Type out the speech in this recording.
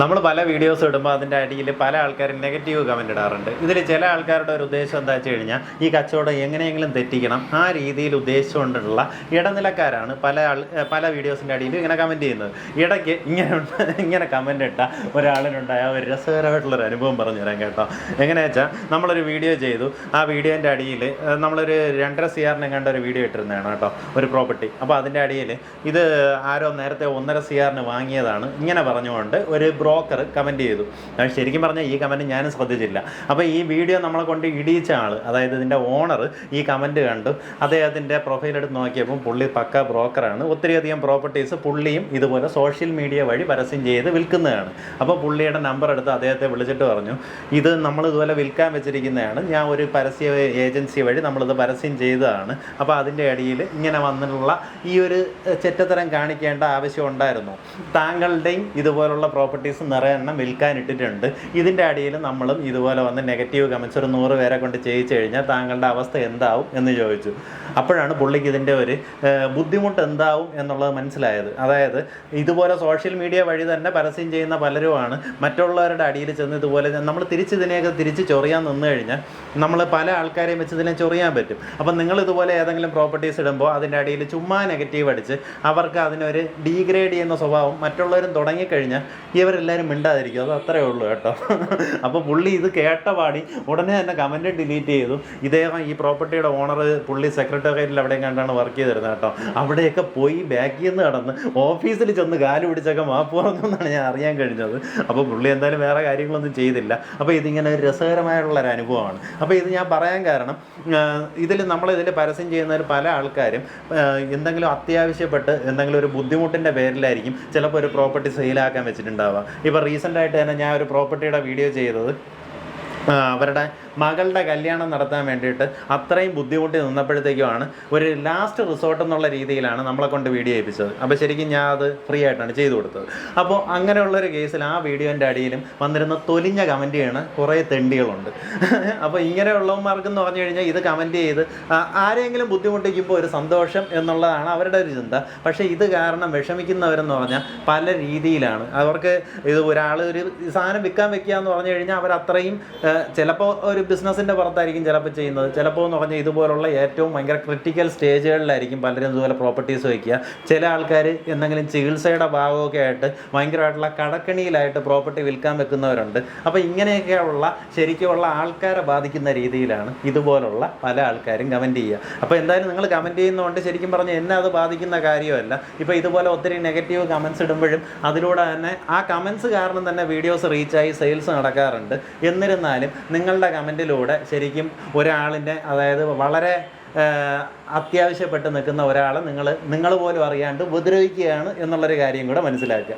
നമ്മൾ പല വീഡിയോസ് ഇടുമ്പോൾ അതിന്റെ അടിയിൽ പല ആൾക്കാരും നെഗറ്റീവ് കമന്റ് ഇടാറുണ്ട്. ഇതിൽ ചില ആൾക്കാരുടെ ഒരു ഉദ്ദേശം എന്താ വെച്ച് കഴിഞ്ഞാൽ ഈ കച്ചവടം എങ്ങനെയെങ്കിലും തെറ്റിക്കണം. ആ രീതിയിൽ ഉദ്ദേശിച്ചുകൊണ്ടുള്ള ഇടനിലക്കാരാണ് പല ആൾ പല വീഡിയോസിന്റെ അടിയിൽ ഇങ്ങനെ കമന്റ് ചെയ്യുന്നത്. ഇടയ്ക്ക് ഇങ്ങനെ ഇങ്ങനെ കമന്റ് ഇട്ട ഒരാളിനുണ്ടായ ഒരു രസകരമായിട്ടുള്ളൊരു അനുഭവം പറഞ്ഞു തരാം കേട്ടോ. എങ്ങനെയാ വെച്ചാൽ നമ്മളൊരു വീഡിയോ ചെയ്തു. ആ വീഡിയോന്റെ അടിയിൽ നമ്മളൊരു രണ്ടര സി ആറിനെ കണ്ട ഒരു വീഡിയോ ഇട്ടിരുന്നതാണ് കേട്ടോ ഒരു പ്രോപ്പർട്ടി അപ്പോൾ അതിന്റെ അടിയിൽ ഇത് ആരോ നേരത്തെ ഒന്നര സി ആറിന് വാങ്ങിയതാണ്. ഇങ്ങനെ പറഞ്ഞുകൊണ്ട് ഒരു ബ്രോക്കർ കമന്റ് ചെയ്തു. ഞാൻ ശരിക്കും പറഞ്ഞാൽ ഈ കമന്റ് ഞാനും ശ്രദ്ധിച്ചില്ല. അപ്പോൾ ഈ വീഡിയോ നമ്മളെ കൊണ്ട് ഇടിയിച്ച ആൾ അതായത് ഇതിന്റെ ഓണർ ഈ കമന്റ് കണ്ടു. അദ്ദേഹത്തിന്റെ പ്രൊഫൈൽ എടുത്ത് നോക്കിയപ്പോൾ പുള്ളി പക്ക ബ്രോക്കറാണ് ഒത്തിരിയധികം പ്രോപ്പർട്ടീസ് പുള്ളിയും ഇതുപോലെ സോഷ്യൽ മീഡിയ വഴി പരസ്യം ചെയ്ത് വിൽക്കുന്നതാണ്. അപ്പോൾ പുള്ളിയുടെ നമ്പർ എടുത്ത് അദ്ദേഹത്തെ വിളിച്ചിട്ട് പറഞ്ഞു ഇത് നമ്മൾ ഇതുപോലെ വിൽക്കാൻ വെച്ചിരിക്കുന്നതാണ്. ഞാൻ ഒരു പരസ്യ ഏജൻസി വഴി നമ്മളിത് പരസ്യം ചെയ്തതാണ്. അപ്പോൾ അതിന്റെ ഇടയിൽ ഇങ്ങനെ വന്നിട്ടുള്ള ഈ ഒരു ചെറ്റത്തരം കാണിക്കേണ്ട ആവശ്യം ഉണ്ടായിരുന്നു. താങ്കളുടെയും ഇതുപോലുള്ള പ്രോപ്പർട്ടീസ് നിറയെ എണ്ണം വിൽക്കാൻ ഇട്ടിട്ടുണ്ട്. ഇതിന്റെ അടിയിൽ നമ്മളും ഇതുപോലെ വന്ന് നെഗറ്റീവ് കമൻസ് ഒരു നൂറ് പേരെ കൊണ്ട് ചെയ്യിച്ചു കഴിഞ്ഞാൽ താങ്കളുടെ അവസ്ഥ എന്താവും എന്ന് ചോദിച്ചു. അപ്പോഴാണ് പുള്ളിക്ക് ഇതിന്റെ ഒരു ബുദ്ധിമുട്ട് എന്താവും എന്നുള്ളത് മനസ്സിലായത്. അതായത് ഇതുപോലെ സോഷ്യൽ മീഡിയ വഴി തന്നെ പരസ്യം ചെയ്യുന്ന പലരുമാണ്. മറ്റുള്ളവരുടെ അടിയിൽ ചെന്ന് ഇതുപോലെ നമ്മൾ തിരിച്ച് ഇതിനെയൊക്കെ തിരിച്ച് ചൊറിയാൻ നിന്ന് കഴിഞ്ഞാൽ നമ്മൾ പല ആൾക്കാരെയും വെച്ച് ഇതിനെ ചൊറിയാൻ പറ്റും. അപ്പം നിങ്ങൾ ഇതുപോലെ ഏതെങ്കിലും പ്രോപ്പർട്ടീസ് ഇടുമ്പോൾ അതിന്റെ അടിയിൽ ചുമ്മാ നെഗറ്റീവ് അടിച്ച് അവർക്ക് അതിനൊരു ഡീഗ്രേഡ് ചെയ്യുന്ന സ്വഭാവം മറ്റുള്ളവരും തുടങ്ങിക്കഴിഞ്ഞാൽ ഇവരെല്ലാവരും മിണ്ടാതിരിക്കും. അത് അത്രേ ഉള്ളൂ കേട്ടോ. അപ്പോൾ പുള്ളി ഇത് കേട്ട പാടി ഉടനെ തന്നെ കമന്റ് ഡിലീറ്റ് ചെയ്തു. ഇദ്ദേഹം ഈ പ്രോപ്പർട്ടിയുടെ ഓണർ പുള്ളി സെക്രട്ടേറിയറ്റിൽ എവിടെയും കണ്ടാണ് വർക്ക് ചെയ്തിരുന്നത് കേട്ടോ. അവിടെയൊക്കെ പോയി ബാക്കിൽ നിന്ന് കടന്ന് ഓഫീസിൽ ചെന്ന് കാൽ പിടിച്ചൊക്കെ മാപ്പ് ഞാൻ അറിയാൻ കഴിഞ്ഞത്. അപ്പോൾ പുള്ളി എന്തായാലും വേറെ കാര്യങ്ങളൊന്നും ചെയ്തില്ല. അപ്പോൾ ഇതിങ്ങനെ ഒരു രസകരമായിട്ടുള്ള ഒരു അനുഭവമാണ്. അപ്പോൾ ഇത് ഞാൻ പറയാൻ കാരണം ഇതിൽ നമ്മൾ ഇതിൽ പരസ്യം ചെയ്യുന്നവർ പല ആൾക്കാരും എന്തെങ്കിലും അത്യാവശ്യപ്പെട്ട് എന്തെങ്കിലും ഒരു ബുദ്ധിമുട്ടിന്റെ പേരിലായിരിക്കും ചിലപ്പോൾ ഒരു പ്രോപ്പർട്ടി സെയിലാക്കാൻ വെച്ചിട്ടുണ്ടാവുക. ഇപ്പോൾ റീസെന്റായിട്ട് തന്നെ ഞാൻ ഒരു പ്രോപ്പർട്ടിയുടെ വീഡിയോ ചെയ്തത്. അവരുടെ മകളുടെ കല്യാണം നടത്താൻ വേണ്ടിയിട്ട് അത്രയും ബുദ്ധിമുട്ടി നിന്നപ്പോഴത്തേക്കുമാണ് ഒരു ലാസ്റ്റ് റിസോർട്ട് എന്നുള്ള രീതിയിലാണ് നമ്മളെ കൊണ്ട് വീഡിയോ ഏൽപ്പിച്ചത്. അപ്പോൾ ശരിക്കും ഞാൻ അത് ഫ്രീ ആയിട്ടാണ് ചെയ്തു കൊടുത്തത്. അപ്പോൾ അങ്ങനെയുള്ളൊരു കേസിൽ ആ വീഡിയോന്റെ അടിയിലും വന്നിരുന്ന തൊലിഞ്ഞ കമന്റ് ചെയ്യണ കുറേ തെണ്ടികളുണ്ട്. അപ്പോൾ ഇങ്ങനെയുള്ളവന്മാർക്ക് എന്ന് പറഞ്ഞു കഴിഞ്ഞാൽ ഇത് കമന്റ് ചെയ്ത് ആരെങ്കിലും ബുദ്ധിമുട്ടിക്കുമ്പോൾ ഒരു സന്തോഷം എന്നുള്ളതാണ് അവരുടെ ഒരു ചിന്ത. പക്ഷേ ഇത് കാരണം വിഷമിക്കുന്നവരെന്ന് പറഞ്ഞാൽ പല രീതിയിലാണ്. അവർക്ക് ഇത് ഒരാൾ ഒരു സാധനം വിൽക്കാൻ വെക്കുക എന്ന് പറഞ്ഞു കഴിഞ്ഞാൽ അവർ അത്രയും ചിലപ്പോൾ ഒരു ബിസിനസ്സിന്റെ പുറത്തായിരിക്കും ചിലപ്പോൾ ചെയ്യുന്നത്. ചിലപ്പോൾ എന്ന് പറഞ്ഞാൽ ഇതുപോലുള്ള ഏറ്റവും ഭയങ്കര ക്രിട്ടിക്കൽ സ്റ്റേജുകളിലായിരിക്കും പലരും ഇതുപോലെ പ്രോപ്പർട്ടീസ് വയ്ക്കുക ചില ആൾക്കാർ എന്തെങ്കിലും ചികിത്സയുടെ ഭാഗമൊക്കെ ആയിട്ട് ഭയങ്കരമായിട്ടുള്ള കടക്കണിയിലായിട്ട് പ്രോപ്പർട്ടി വിൽക്കാൻ വെക്കുന്നവരുണ്ട്. അപ്പോൾ ഇങ്ങനെയൊക്കെയുള്ള ശരിക്കുമുള്ള ആൾക്കാരെ ബാധിക്കുന്ന രീതിയിലാണ് ഇതുപോലുള്ള പല ആൾക്കാരും കമന്റ് ചെയ്യുക. അപ്പോൾ എന്തായാലും നിങ്ങൾ കമന്റ് ചെയ്യുന്നതുകൊണ്ട് ശരിക്കും പറഞ്ഞാൽ എന്നെ അത് ബാധിക്കുന്ന കാര്യമല്ല. ഇപ്പോൾ ഇതുപോലെ ഒത്തിരി നെഗറ്റീവ് കമൻസ് ഇടുമ്പോഴും അതിലൂടെ തന്നെ ആ കമൻസ് കാരണം തന്നെ വീഡിയോസ് റീച്ചായി സെയിൽസ് നടക്കാറുണ്ട്. എന്നിരുന്നാലും നിങ്ങളുടെ കമന്റിലൂടെ ശരിക്കും ഒരാളിന്റെ അതായത് വളരെ അത്യാവശ്യപ്പെട്ട് നിൽക്കുന്ന ഒരാളെ നിങ്ങൾ നിങ്ങൾ പോലും അറിയാണ്ട് ഉപദ്രവിക്കുകയാണ് എന്നുള്ളൊരു കാര്യം കൂടെ മനസ്സിലാക്കുക.